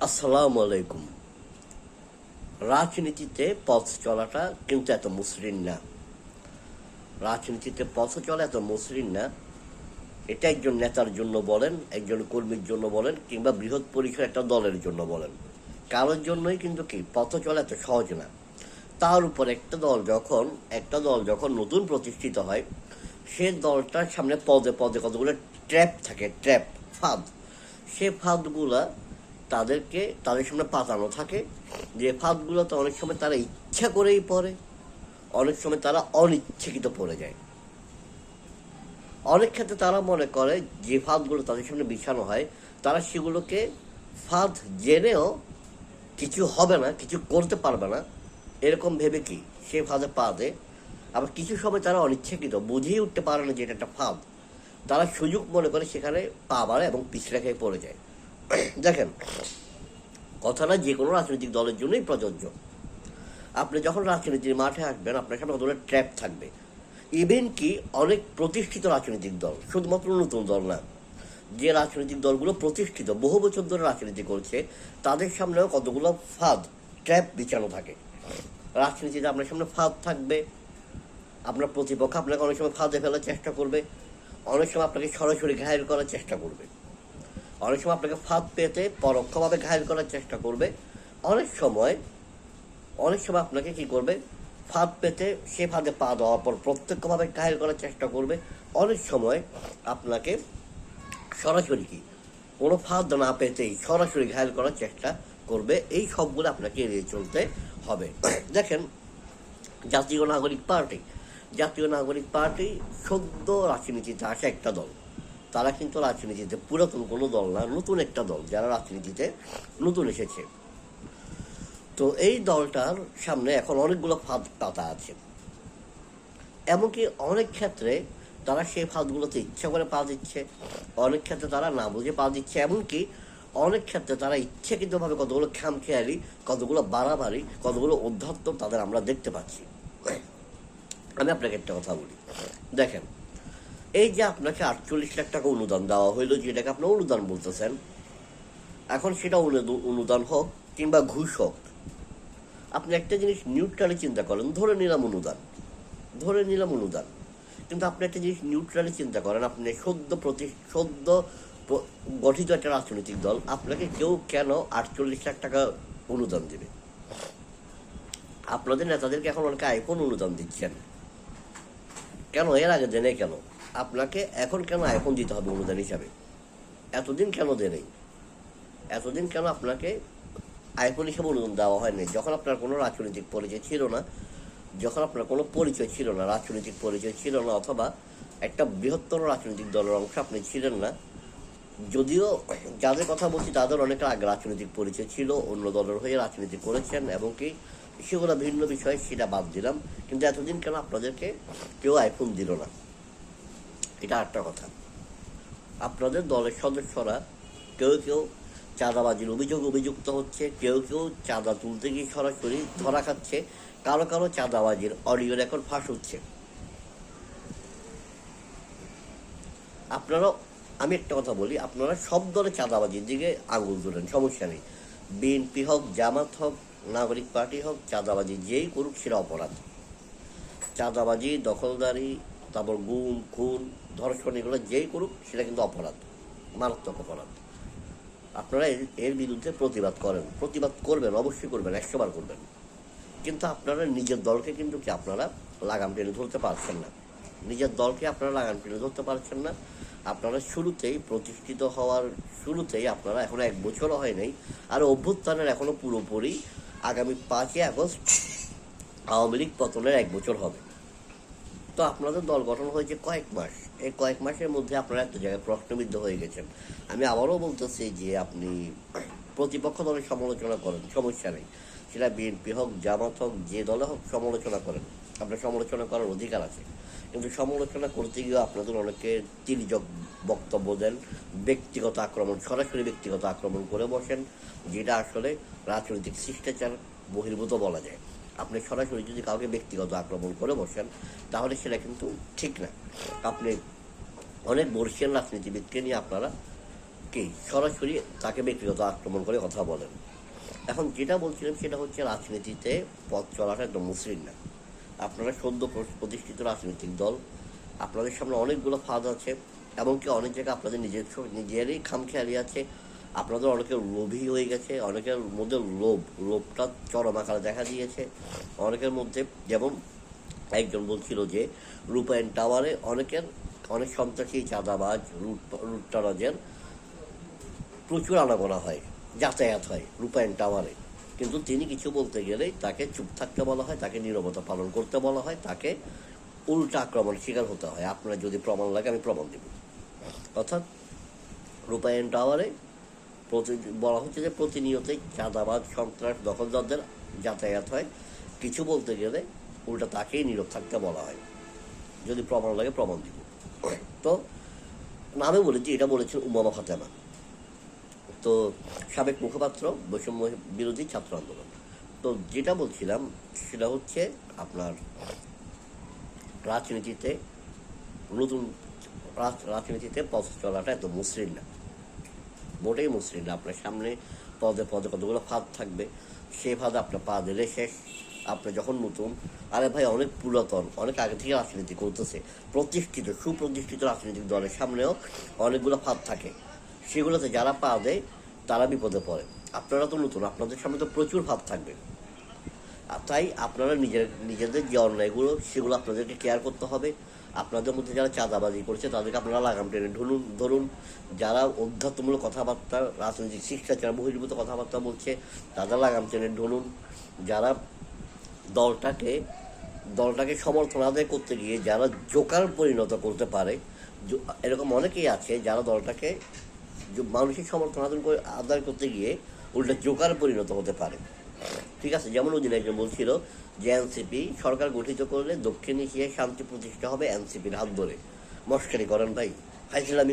আসসালামু আলাইকুম। রাজনীতিতে পথ চলাটা কিন্তু এত মসৃণ না। রাজনীতিতে পথ চলা এত মসৃণ না। এটা একজন নেতার জন্য বলেন, একজন কর্মীর জন্য বলেন, কিংবা বৃহৎ পরিসর একটা দলের জন্য বলেন। কারোর জন্যই কিন্তু কি, পথ চলা এত সহজ না। তার উপর একটা দল যখন, একটা দল যখন নতুন প্রতিষ্ঠিত হয়, সে দলটার সামনে পদে পদে কতগুলো ট্র্যাপ থাকে, ট্র্যাপ, ফাঁদ। সে ফাঁদগুলা তাদেরকে, তাদের সামনে পাতানো থাকে। যে ফাঁদগুলোতে অনেক সময় তারা ইচ্ছা করেই পড়ে, অনেক সময় তারা অনিচ্ছাকৃত পড়ে যায়। অনেক ক্ষেত্রে তারা মনে করে যে ফাঁদগুলো তাদের সামনে বিছানো হয়, তারা সেগুলোকে ফাঁদ জেনেও কিছু হবে না, কিছু করতে পারবে না। এরকম ভেবে কি? সে ফাঁদে পা দেয় আবার কিছু সময় তারা অনিচ্ছাকৃত, বুঝেই উঠতে পারে না যে এটা একটা ফাঁদ। তারা সুযোগ মনে করে সেখানে পা বাড়ে এবং পিছলে খেয়ে পড়ে যায়। দেখেন কথাটা যে কোনো রাজনৈতিক দলের জন্যই প্রযোজ্য। আপনি যখন রাজনীতির মাঠে আসবেন, আপনার সামনে কতগুলো ট্র্যাপ থাকবে? ইভেন কি অনেক প্রতিষ্ঠিত রাজনৈতিক দল, শুধুমাত্র নতুন দল না, যে রাজনৈতিক দলগুলো প্রতিষ্ঠিত, বহু বছর ধরে রাজনীতি করছে, তাদের সামনেও কতগুলো ফাঁদ ট্র্যাপ বিছানো থাকে। রাজনীতিতে আপনার সামনে ফাঁদ থাকবে, আপনার প্রতিপক্ষ আপনাকে অনেক সময় ফাঁদে ফেলার চেষ্টা করবে, অনেক সময় আপনাকে সরাসরি ঘায়ের করার চেষ্টা করবে। অনেক সময় আপনাকে ফাঁদ পেতে পরোক্ষভাবে ঘায়ল করার চেষ্টা করবে। অনেক সময় অনেক সময় আপনাকে কি করবে? ফাঁদ পেতে সে ফাঁদে পা দেওয়ার পর প্রত্যক্ষভাবে ঘায়ল করার চেষ্টা করবে। অনেক সময় আপনাকে সরাসরি কি? কোনো ফাঁদ না পেতেই সরাসরি ঘায়ল করার চেষ্টা করবে। এই সবগুলো আপনাকে এড়িয়ে চলতে হবে। দেখেন, জাতীয় নাগরিক পার্টি। জাতীয় নাগরিক পার্টি সদ্য রাজনীতিতে আসা একটা দল। তারা কিন্তু রাজনীতিতে পুরাতন কোনো দল না, নতুন একটা দল, যারা রাজনীতিতে নতুন এসেছে। তো এই দলটার সামনে এখন অনেকগুলো ফাঁদ পাতা আছে। এমনকি অনেক ক্ষেত্রে তারা সেই ফাঁদগুলোতে ইচ্ছা করে পা দিচ্ছে, অনেক ক্ষেত্রে তারা না বুঝে পা দিচ্ছে, এমনকি অনেক ক্ষেত্রে তারা ইচ্ছাকৃতভাবে কতগুলো খামখেয়ালি, কতগুলো বাড়াবাড়ি, কতগুলো অধ্যাত্ম তাদের আমরা দেখতে পাচ্ছি। আমি আপনাকে একটা কথা বলি। দেখেন এই যে আপনাকে আটচল্লিশ লাখ টাকা অনুদান দেওয়া হইল, যেটাকে আপনি অনুদান বলতেছেন, এখন সেটা অনুদ- অনুদান হোক কিংবা ঘুষ হোক, আপনি একটা জিনিস নিউট্রালি চিন্তা করেন, ধরে নিলাম অনুদান, ধরে নিলাম অনুদান, কিন্তু আপনি একটা জিনিস নিউট্রালি চিন্তা করেন, আপনি সদ্য প্রতি, সদ্য গঠিত একটা রাজনৈতিক দল, আপনাকে কেউ কেন আটচল্লিশ লাখ টাকা অনুদান দেবে? আপনাদের নেতাদেরকে এখন অনেকে আইফোন অনুদান দিচ্ছেন। কেন? এর আগে দেনে কেন? আপনাকে এখন কেন আইফোন দিতে হবে অনুদান হিসাবে? এতদিন কেন দেনেই এতদিন কেন আপনাকে আইফোন হিসাবে অনুদান দেওয়া হয়নি? যখন আপনার কোনো রাজনৈতিক পরিচয় ছিল না, যখন আপনার কোনো পরিচয় ছিল না, রাজনৈতিক পরিচয় ছিল না, অথবা একটা বৃহত্তর রাজনৈতিক দলের অংশ আপনি ছিলেন না, যদিও যাদের কথা বলছি তাদের অনেক আগে রাজনৈতিক পরিচয় ছিল, অন্য দলের হয়ে রাজনীতি করেছেন, এবং কি সেগুলো ভিন্ন বিষয়, সেটা বাদ দিলাম। কিন্তু এতদিন কেন আপনাদেরকে কেউ আইফোন দিল না? এটা একটা কথা। আপনাদের দলের সদস্যরা কেউ কেউ চাঁদাবাজির অভিযোগ অভিযুক্ত হচ্ছে, কেউ কেউ চাঁদা তুলতে গিয়ে সরাসরি ধরা খাচ্ছে, কারও কারও চাঁদাবাজির অডিও রেকর্ড ফাঁস হচ্ছে। আপনারা, আমি একটা কথা বলি, আপনারা সব দলে চাঁদাবাজির দিকে আঙুল তুলেন, সমস্যা নেই। বিএনপি হোক, জামাত হোক, নাগরিক পার্টি হোক, চাঁদাবাজি যেই করুক সেটা অপরাধ। চাঁদাবাজি, দখলদারি তারপর গুম, খুন, ধর্ষণ এগুলো যেই করুক, সেটা কিন্তু অপরাধ, মারাত্মক অপরাধ। আপনারা এর- বিরুদ্ধে প্রতিবাদ করেন, প্রতিবাদ করবেন, অবশ্যই করবেন, একশো বার করবেন। কিন্তু আপনারা নিজের দলকে কিন্তু কি আপনারা লাগাম টেনে ধরতে পারছেন না? নিজের দলকে আপনারা লাগাম টেনে ধরতে পারছেন না? আপনারা শুরুতেই প্রতিষ্ঠিত হওয়ার শুরুতেই আপনারা এখনও এক বছরও হয় নাই, আর অভ্যুত্থানের এখনও পুরোপুরি আগামী পাঁচই আগস্ট আওয়ামী লীগ পতনের এক বছর হবে। তো আপনাদের দল গঠন হয়েছে কয়েক মাস। এই কয়েক মাসের মধ্যে আপনারা একটা জায়গায় প্রশ্নবিদ্ধ হয়ে গেছেন। আমি আবারও বলতেছি যে আপনি প্রতিপক্ষ দলের সমালোচনা করেন, সমস্যা নেই। সেটা বিএনপি হোক, জামাত হোক, যে দলে হোক, সমালোচনা করেন। আপনার সমালোচনা করার অধিকার আছে। কিন্তু সমালোচনা করতে গিয়ে আপনাদের অনেকে তির্যক বক্তব্য দেন, ব্যক্তিগত আক্রমণ, সরাসরি ব্যক্তিগত আক্রমণ করে বসেন, যেটা আসলে রাজনৈতিক শিষ্টাচার বহির্ভূত বলা যায়। আপনি সরাসরি যদি কাউকে ব্যক্তিগত আক্রমণ করে বসেন, তাহলে সেটা কিন্তু ঠিক না। আপনি অনেক বর্ষিয়ান রাজনীতিবিদকে নিয়ে আপনারা কি সরাসরি তাকে ব্যক্তিগত আক্রমণ করে কথা বলেন। এখন যেটা বলছিলাম সেটা হচ্ছে রাজনীতিতে পথ চলাটা একদম মসৃণ না। আপনারা সদ্য প্রতিষ্ঠিত রাজনৈতিক দল, আপনাদের সামনে অনেকগুলো ফাঁদ আছে, এমনকি অনেক জায়গায় আপনাদের নিজের নিজেরই খামখেয়ালি আছে। আপনাদের অনেকের লোভী হয়ে গেছে, অনেকের মধ্যে লোভ, লোভটা চরম আকারে দেখা দিয়েছে। অনেকের মধ্যে যেমন একজন বলছিল যে, রূপায়ণ টাওয়ারে অনেকের, অনেক সন্ত্রাসী, চাঁদাবাজ, লুট, লুটতারাজের প্রচুর আনাগোনা হয়, যাতায়াত হয় রূপায়ণ টাওয়ারে। কিন্তু তিনি কিছু বলতে গেলেই তাকে চুপ থাকতে বলা হয়, তাকে নীরবতা পালন করতে বলা হয়, তাকে উল্টা আক্রমণ শিকার হতে হয়। আপনার যদি প্রমাণ লাগে, আমি প্রমাণ দেব। অর্থাৎ রূপায়ণ টাওয়ারে বলা হচ্ছে যে প্রতিনিয়তই চাঁদাবাদ সন্ত্রাস, দখলদারদের যাতায়াত হয়। কিছু বলতে গেলে উল্টা তাকেই নীরব থাকতে বলা হয়। যদি প্রমাণ লাগে প্রমাণ দিব। তো নামে বলেছি, এটা বলেছেন উমামা ফাতেমা। তো সাবেক মুখপাত্র, বৈষম্য বিরোধী ছাত্র আন্দোলন। তো যেটা বলছিলাম, সেটা হচ্ছে আপনার রাজনীতিতে নতুন, রাজ- রাজনীতিতে পথ চলাটা এত মসৃণ না। মোটেই মসৃণ না। আপনার সামনে পদে পদে কতগুলো ফাঁদ থাকবে সেই ফাঁদে আপনার পা দিলে শেষ। আপনি যখন নতুন, আরে ভাই, অনেক পুরাতন, অনেক আগে থেকে রাজনীতি করতেছে, প্রতিষ্ঠিত, সুপ্রতিষ্ঠিত রাজনৈতিক দলের সামনেও অনেকগুলো ফাঁদ থাকে। সেগুলোতে যারা পা দেয়, তারা বিপদে পড়ে। আপনারা তো নতুন, আপনাদের সামনে তো প্রচুর ভাব থাকবে। তাই আপনারা নিজের, নিজেদের যে অন্যায়গুলো, সেগুলো আপনাদেরকে কেয়ার করতে হবে। আপনাদের মধ্যে যারা চাঁদাবাজি করছে, তাদেরকে আপনারা লাগাম টেনে ধরুন ধরুন, যারা অধ্যাত্মমূলক কথাবার্তা, রাজনৈতিক শিষ্টাচার বহির্ভূত কথাবার্তা বলছে, তাদের লাগাম টেনে ধরুন যারা দলটাকে দলটাকে সমর্থন আদায় করতে গিয়ে, যারা জোকার পরিণত করতে পারে এরকম অনেকেই আছে যারা দলটাকে মানসিক সমর্থন আদায় করতে গিয়ে উল্টা জোকার পরিণত হতে পারে। ঠিক আছে, যেমন ওদিন একজন বলছিল যে এনসিপি সরকার গঠিত করলে দক্ষিণ এশিয়ায় শান্তি প্রতিষ্ঠা হবে এনসিপির হাত ধরে। মস্কারি করেন ভাই।